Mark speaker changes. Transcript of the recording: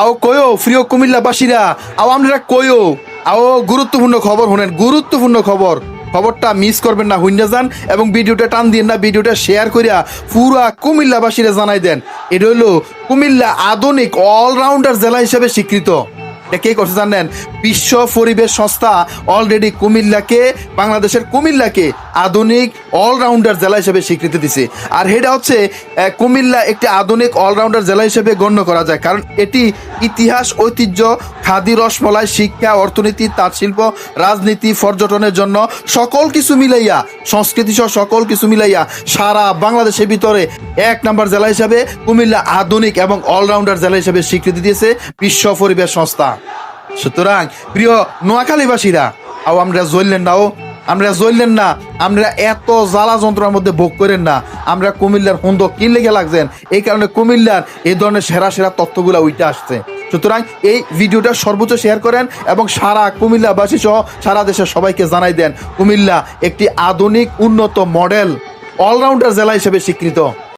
Speaker 1: আও কয়ো, প্রিয় কুমিল্লাবাসীরা, আও আপনারা কয়ো। আও গুরুত্বপূর্ণ খবর শুনেন, গুরুত্বপূর্ণ খবর। খবরটা মিস করবেন না, হুইন্ডা যান এবং ভিডিওটা টান দিন না, ভিডিওটা শেয়ার করিয়া পুরা কুমিল্লাবাসীরা জানাই দেন। এটা হলো কুমিল্লা আধুনিক অলরাউন্ডার জেলা হিসেবে স্বীকৃত। এটা কে করছে জানেন? বিশ্ব পরিবেশ সংস্থা অলরেডি কুমিল্লাকে, বাংলাদেশের কুমিল্লাকে আধুনিক অলরাউন্ডার জেলা হিসেবে স্বীকৃতি দিছে। আর এটা হচ্ছে কুমিল্লা একটি আধুনিক অলরাউন্ডার জেলা হিসেবে গণ্য করা যায়। কারণ এটি ইতিহাস, ঐতিহ্য, খাদি, রসমলাই, শিক্ষা, অর্থনীতি তাঁত শিল্প রাজনীতি, পর্যটনের জন্য সকল কিছু মিলাইয়া, সংস্কৃতি সহ সকল কিছু মিলাইয়া সারা বাংলাদেশের ভিতরে এক নাম্বার জেলা হিসাবে কুমিল্লা আধুনিক এবং অলরাউন্ডার জেলা হিসেবে স্বীকৃতি দিয়েছে বিশ্ব পরিবেশ সংস্থা। সুতরাং, প্রিয় নোয়াখালীবাসীরা আও আমরা জ্বললেন না আমরা জ্বললেন না, আমরা এত জ্বালা যন্ত্রণার মধ্যে ভোগ করেন না, আমরা কুমিল্লার হন্দ কি লেগে লাগছেন? এই কারণে কুমিল্লার এই ধরনের সেরা সেরা তথ্যগুলো উইটে আসছে। সুতরাং এই ভিডিওটা সর্বোচ্চ শেয়ার করেন এবং সারা কুমিল্লাবাসী সহ সারা দেশের সবাইকে জানাই দেন, কুমিল্লা একটি আধুনিক, উন্নত মডেল অলরাউন্ডার জেলা হিসেবে স্বীকৃত।